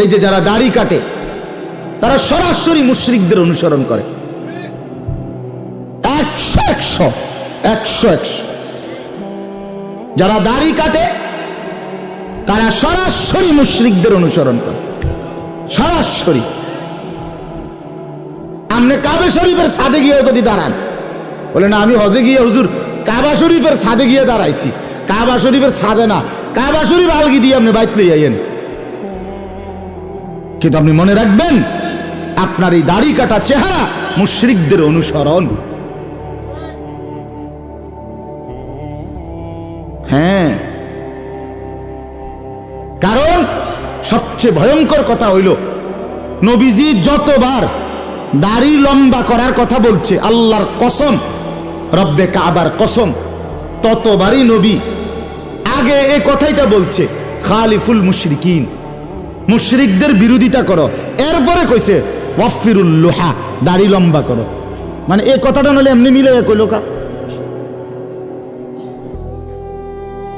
এই যে যারা দাড়ি কাটে, তারা সরাসরি মুশরিকদের অনুসরণ করে। একশো একশো একশো একশো। যারা দাড়ি কাটে, তারা সরাসরি মুশরিকদের অনুসরণ করে। সরাসরি। আপনি কাবে শরীফের সাদে গিয়ে যদি দাঁড়ান, বলে, না, আমি হজে গিয়ে হুজুর কাবা শরীফের সাদে গিয়ে দাঁড়াইছি। কাবা শরীফের সাদে না। কাবা শরীফ আলগি দিয়ে আপনি বাইত লই আইয়েন। কিন্তু আপনি মনে রাখবেন, আপনার এই দাড়ি কাটা চেহারা মুশরিকদের অনুসরণ। হ্যাঁ। কারণ সবচেয়ে ভয়ঙ্কর কথা হইল, নবীজি যতবার দাড়ি লম্বা করার কথা বলছে, আল্লাহর কসম, রব্বে কাবার কসম, ততবারই নবী আগে এ কথাইটা বলছে, খালিফুল মুশরিকিন। মুশরিকদের বিরোধিতা করো। এরপরে কইছে, ওয়াফিরুল লোহা, দাড়ি লম্বা করো। মানে এই কথাটা নলে এমনি মিলে কইল কা?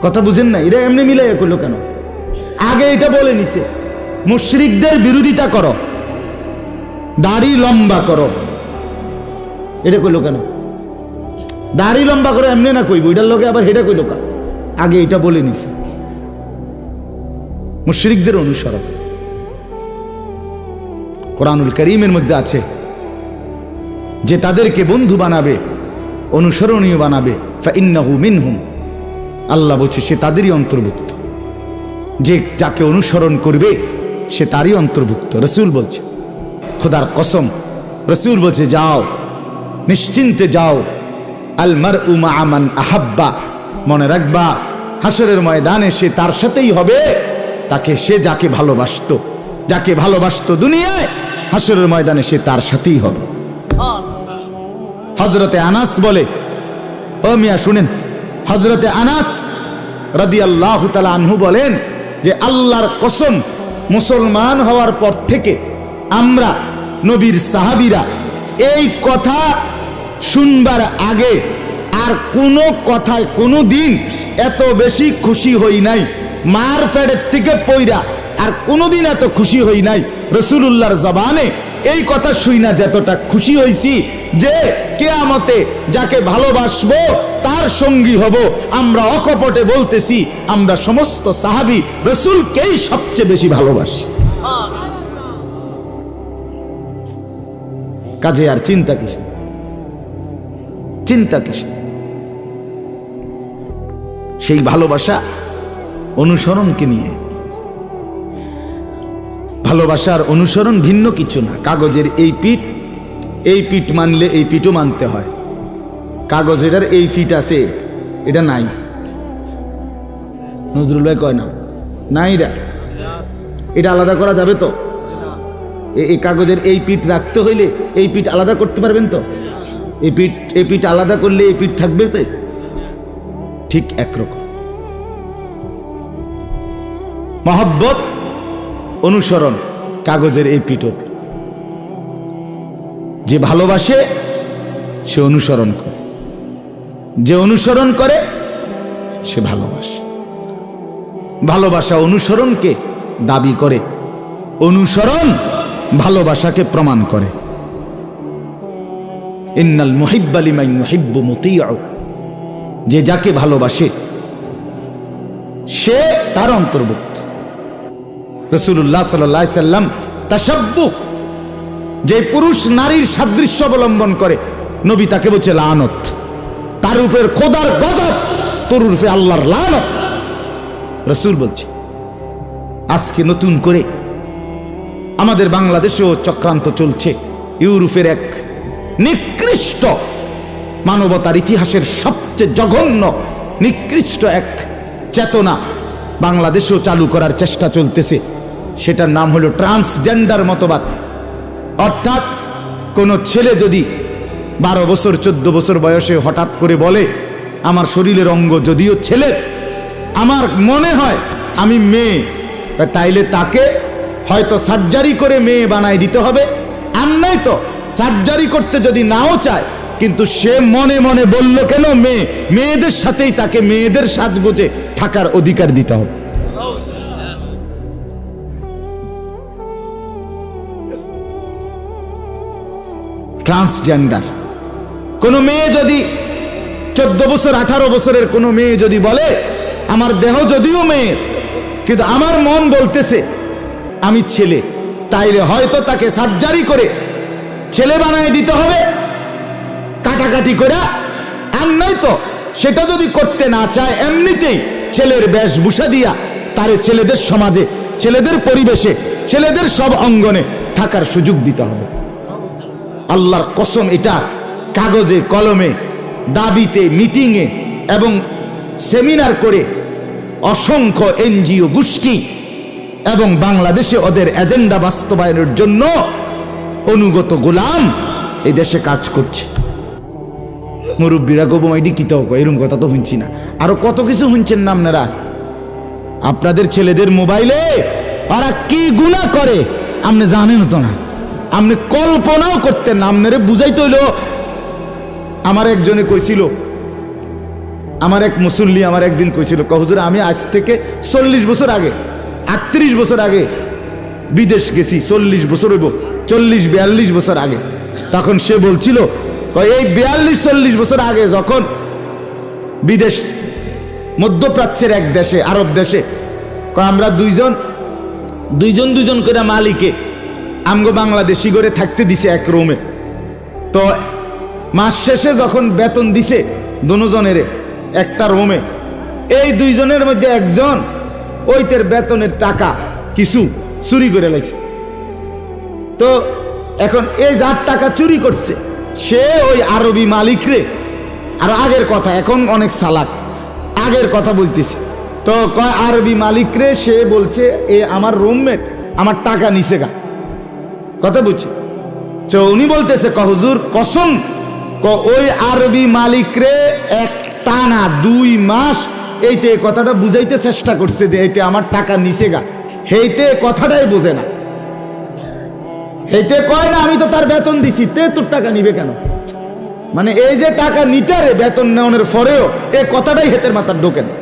কথা বুঝেন না? এটা এমনি মিলে কইল কেন? আগে এটা বলে নিছে, মুশরিকদের বিরোধিতা করো, দাড়ি লম্বা করো। এটা কইল কেন? দাড়ি লম্বা করে এমনি না কইব। এটার লোকে আবার হেটা কইল কা? আগে এটা বলে নিছে। মুশরিকদের অনুসরণ। কোরআনুল করিমের মধ্যে আছে যে তাদেরকে বন্ধু বানাবে, অনুসরণীয় বানাবে মিনহুম। আল্লাহ বলছে, সে তাদেরই অন্তর্ভুক্ত। যে যাকে অনুসরণ করবে, সে তারই অন্তর্ভুক্ত। রসুল বলছে, খোদার কসম, রসুল বলছে, যাও, নিশ্চিন্তে যাও। আলমার উমা আমান আহাব্বা, মনে রাখবা হাসরের ময়দানে সে তার সাথেই হবে। তাকে সে যাকে ভালোবাসতো যাকে ভালোবাসতো দুনিয়ায়, হাসরের ময়দানে সে তার সাথেই হবে। হজরতে আনাস বলে, ও মিয়া, শুনেন হজরতে আনাস রাদি আল্লাহ আনহু বলেন যে, আল্লাহর কসম, মুসলমান হওয়ার পর থেকে আমরা নবীর সাহাবিরা এই কথা শুনবার আগে আর কোনো কথায় কোনো দিন এত বেশি খুশি হই নাই। মার ফেডের থেকে পইরা আর কোনোদিন এত খুশি হই নাই। রসুল্লাহর জবানে এই কথা শুই না যতটা খুশি হইছি যে কেয়ামতে যাকে ভালোবাসবো, তার সঙ্গী হব। আমরা অকপটে বলতেছি, আমরা সমস্ত সাহাবি রসুলকেই সবচেয়ে বেশি ভালোবাসি। কাজে আর চিন্তা কিসে চিন্তা কিসে সেই ভালোবাসা অনুসরণকে নিয়ে। ভালোবাসার অনুসরণ ভিন্ন কিছু না। কাগজের এই পিঠ এই পিঠ মানলে এই পিঠও মানতে হয়। কাগজের এই ফিট আছে, এটা নাই। নজরুল ভাই কয় না? নাই এটা এটা আলাদা করা যাবে তো? এই কাগজের এই পিঠ রাখতে হইলে এই পিঠ আলাদা করতে পারবেন তো? এই পিঠ এই পিঠ আলাদা করলে এই পিঠ থাকবে তো? ঠিক একরকম। মহব্বত, অনুসরণ, কাগজের এই পিঠ যে ভালোবাসে, সে অনুসরণ করে। যে অনুসরণ করে, সে ভালোবাসে। ভালোবাসা অনুসরণকে দাবি করে। অনুসরণ ভালোবাসাকে প্রমাণ করে। ইন্নাল মুহিব্বালিমাই মুহিব্বু মুতিউ। যে যাকে ভালোবাসে, সে তার অন্তর্ভুক্ত। যে পুরুষ নারীর সাদৃশ্য অবলম্বন করে, নবী তাকে বলছে লানত। তার উপরে খোদার গজব, তোর আল্লাহর লানত। রসুল বলছে, আজকে নতুন করে আমাদের বাংলাদেশেও চক্রান্ত চলছে। ইউরোপের এক নিকৃষ্ট মানবতার ইতিহাসের সবচেয়ে জঘন্য, নিকৃষ্ট এক চেতনা বাংলাদেশেও চালু করার চেষ্টা চলতেছে। সেটার নাম হলো ট্রান্সজেন্ডার মতবাদ। অর্থাৎ কোনো ছেলে যদি বারো বছর, চোদ্দ বছর বয়সে হঠাৎ করে বলে, আমার শরীরের অঙ্গ যদিও ছেলে আমার মনে হয় আমি মেয়ে। তাইলে তাকে হয়তো সার্জারি করে মেয়ে বানাই দিতে হবে। আর নাই তো সার্জারি করতে যদি নাও চায়, কিন্তু সে মনে মনে বলল, কেন মেয়ে? মেয়েদের সাথেই তাকে মেয়েদের সাজগোজে থাকার অধিকার দিতে হবে। ট্রান্সজেন্ডার কোনো মেয়ে যদি চোদ্দ বছর, আঠারো বছরের কোনো মেয়ে যদি বলে, আমার দেহ যদিও মেয়ে কিন্তু আমার মন বলতেছে, আমি ছেলে। তাইলে হয়তো তাকে সার্জারি করে ছেলে বানায় দিতে হবে, কাটাকাটি করে আর নয়তো সেটা যদি করতে না চায়, এমনিতেই ছেলের বেশভূষা দিয়া তারে ছেলেদের সমাজে, ছেলেদের পরিবেশে, ছেলেদের সব অঙ্গনে থাকার সুযোগ দিতে হবে। আল্লাহর কসম, এটা কাগজে, কলমে, দাবিতে, মিটিংয়ে এবং সেমিনার করে অসংখ্য এনজিও গোষ্ঠী এবং বাংলাদেশে ওদের এজেন্ডা বাস্তবায়নের জন্য অনুগত গোলাম এই দেশে কাজ করছে। মুরব্বীরা গোবমাইডি কিতে হোক এরকম কথা তো শুনছি না। আরও কত কিছু শুনছেন না আপনারা? আপনাদের ছেলেদের মোবাইলে ওরা কি গুণা করে? আপনি জানেন তো না। আপনি কল্পনাও করতেন না, আপনারে বুঝাইতে হইল, আমার একজনে কইছিল, আমার এক মুসল্লি আমার একদিন কইছিল কহুজুর আমি আজ থেকে চল্লিশ বছর আগে, আটত্রিশ বছর আগে বিদেশ গেছি, চল্লিশ বছর হইব, চল্লিশ, বিয়াল্লিশ বছর আগে। তখন সে বলছিল এই বিয়াল্লিশ, চল্লিশ বছর আগে যখন বিদেশ, মধ্যপ্রাচ্যের এক দেশে, আরব দেশে আমরা দুইজন দুইজন দুজন করে মালিকে আমগো বাংলাদেশি করে থাকতে দিছে এক রুমে। তো মাস শেষে যখন বেতন দিছে দুজনের একটা রুমে, এই দুইজনের মধ্যে একজন ওইতের বেতনের টাকা কিছু চুরি করে লাইছে। তো এখন এই যার টাকা চুরি করছে, সে ওই আরবি মালিক রে আর আগের কথা, এখন অনেক সালাক আগের কথা বলতেছে। তো কয় আরবি মালিক রে সে বলছে, এ আমার রুমমেট, আমার টাকা নিছে গা। কথা বুঝছি? তো উনি বলতেছে কহজুর কসম ওই আরবি মালিক রে এক টানা দুই মাস এইতে কথাটা বুঝাইতে চেষ্টা করছে যে এইতে আমার টাকা নিছে গা। হেইতে কথাটাই বোঝে না। হেইতে কয় না, আমি তো তার বেতন দিছি, তে তোর টাকা নিবে কেন? মানে এই যে টাকা নিতে রে বেতন নেওয়ানোর পরেও এই কথাটাই হেতের মাথার ঢোকে না।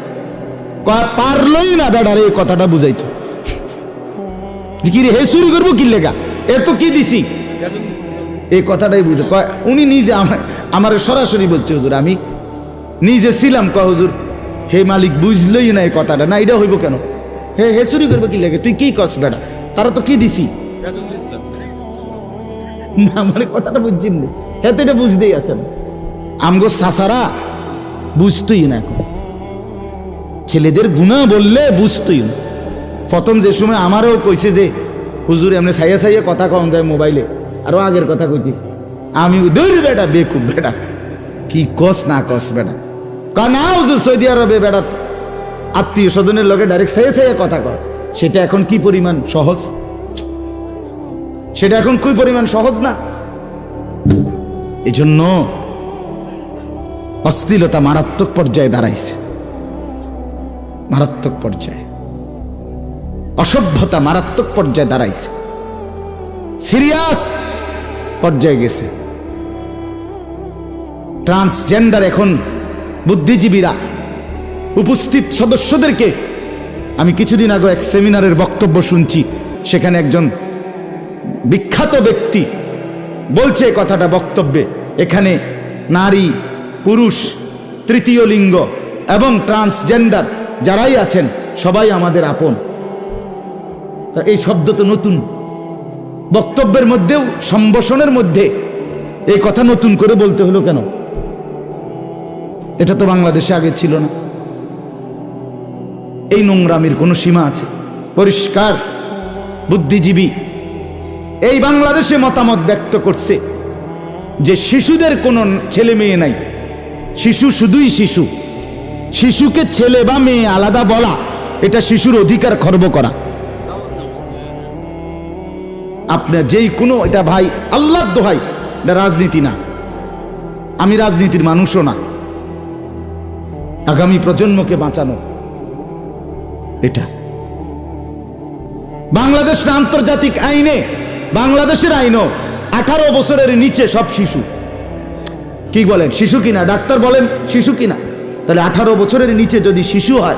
পারলই না বেড়ার এই কথাটা বুঝাইতো। কি রে, হে চুরি করব কি লেগা? এ তো কি দিছি? এই কথাটাই বুঝে কয় উনি নিজে আমার আমার সরাসরি বলছে হুজুর আমি নিজে ছিলাম কয় হুজুর হে মালিক বুঝলই না এই কথাটা। না এটা হইব কেন? হে হে চুরি করব কি লাগে? তুই কি কস বেটা? তারা তো কি দিছি? না মানে কথাটা বুঝছেন না? হ্যাঁ তো এটা বুঝতেই আছেন। আমগো সাসারা বুঝতই না এখন। ছেলেদের গুণা বললে বুঝতই না। প্রথম যে সময় আমারও কইছে যে হুজুর এমনি সাইয়া সাইয়া কথা কম যায় মোবাইলে। আরও আগের কথা কইতিস। আমি দূর বেটা, বেকুব বেটা। কি কস না কস বেটা। না হুজুর, সৌদি আরবে বেটা। আত্মীয় স্বজনের লোকে ডাইরেক্ট সাইয়া সাইয়া কথা কর সেটা এখন কি পরিমাণ সহজ? সেটা এখন কি পরিমাণ সহজ না? এজন্য অস্থিলতা মারাত্মক পর্যায়ে দাঁড়াইছে। মারাত্মক পর্যায়ে। অসভ্যতা মারাত্মক পর্যায়ে দাঁড়াইছে। সিরিয়াস পর্যায়ে গেছে। ট্রান্সজেন্ডার এখন বুদ্ধিজীবীরা, উপস্থিত সদস্যদেরকে আমি কিছুদিন আগে এক সেমিনারের বক্তব্য শুনছি, সেখানে একজন বিখ্যাত ব্যক্তি বলছে কথাটা বক্তব্যে, এখানে নারী, পুরুষ, তৃতীয় লিঙ্গ এবং ট্রান্সজেন্ডার যারাই আছেন, সবাই আমাদের আপন। তা এই শব্দ তো নতুন। বক্তব্যের মধ্যেও, সম্ভাষণের মধ্যে এই কথা নতুন করে বলতে হলো কেন? এটা তো বাংলাদেশে আগে ছিল না। এই নোংরামির কোনো সীমা আছে? পরিষ্কার, বুদ্ধিজীবী। এই বাংলাদেশে মতামত ব্যক্ত করছে যে শিশুদের কোনো ছেলে মেয়ে নাই। শিশু শুধুই শিশু। শিশুকে ছেলে বা মেয়ে আলাদা বলা, এটা শিশুর অধিকার খর্ব করা। আপনার যেই কোনো, এটা ভাই আল্লাহ দোহাই, এটা রাজনীতি না। আমি রাজনীতির মানুষও না। আগামী প্রজন্মকে বাঁচানো। এটা। বাংলাদেশ না আন্তর্জাতিক আইনে, বাংলাদেশের আইনও আঠারো বছরের নিচে সব শিশু। কি বলেন, শিশু কিনা? ডাক্তার বলেন, শিশু কিনা? তাহলে আঠারো বছরের নিচে যদি শিশু হয়,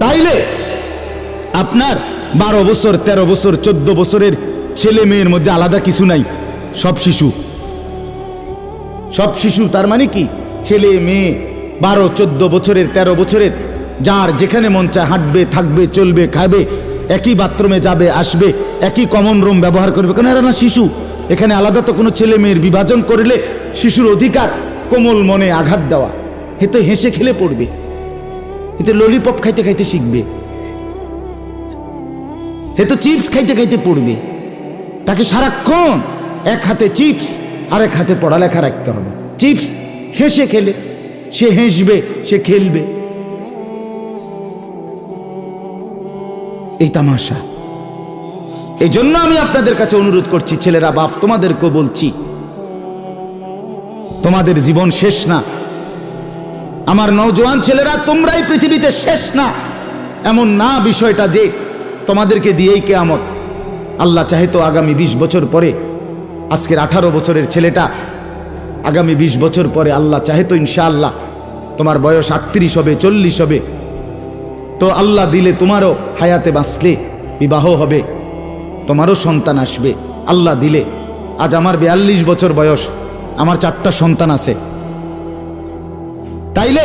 তাইলে আপনার বারো বছর ১৩ বছর, চোদ্দ বছরের ছেলে মেয়ের মধ্যে আলাদা কিছু নাই, সব শিশু। সব শিশু, তার মানে কি? ছেলে, মেয়ে, বারো, চোদ্দ বছরের ১৩ বছরের, যার যেখানে মন চায় হাঁটবে, থাকবে, চলবে, খাবে, একই বাথরুমে যাবে, আসবে, একই কমন রুম ব্যবহার করবে। কেন এরা না শিশু? এখানে আলাদা তো কোনো ছেলে মেয়ের বিভাজন করলে শিশুর অধিকার কোমল মনে আঘাত দেওয়া। হে তো হেসে খেলে পড়বে। এতে ললিপপ খাইতে খাইতে শিখবে। হে তো চিপস খাইতে খাইতে পড়বে। তাকে সারাক্ষণ এক হাতে চিপস আর এক হাতে পড়ালেখা রাখতে হবে। চিপস হেসে খেলে, সে হেসবে, সে খেলবে। এই তামাশা। এই জন্য আমি আপনাদের কাছে অনুরোধ করছি, ছেলেরা, বাপ, তোমাদেরকেও বলছি, তোমাদের জীবন শেষ না। আমার নওজোয়ান ছেলেরা, তোমরাই পৃথিবীতে শেষ না। এমন না বিষয়টা যে তোমাদেরকে দিয়েই কেয়ামত। আল্লাহ চাহে তো আগামী ২০ বছর পরে, আজকের আঠারো বছরের ছেলেটা, আগামী ২০ বছর পরে আল্লাহ চাহে তো ইনশাআল্লাহ তোমার বয়স আটত্রিশ হবে, চল্লিশ হবে। তো আল্লাহ দিলে তোমারও হায়াতে বাঁচলে, বিবাহ হবে, তোমারও সন্তান আসবে। আল্লাহ দিলে, আজ আমার বিয়াল্লিশ বছর বয়স, আমার চারটা সন্তান আছে। তাইলে,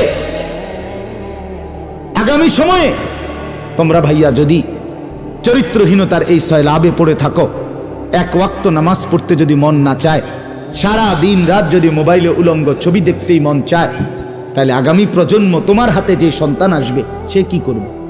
আগামী সময়ে তোমরা ভাইয়া যদি চরিত্রহীনতার এই ছয় লাভে পড়ে থাকো। এক ওয়াক্ত নামাজ পড়তে যদি মন না চায়, সারা দিন রাত যদি মোবাইলে উলঙ্গ ছবি দেখতেই মন চায়, তাহলে আগামী প্রজন্ম তোমার হাতে যে সন্তান আসবে, সে কি করবে?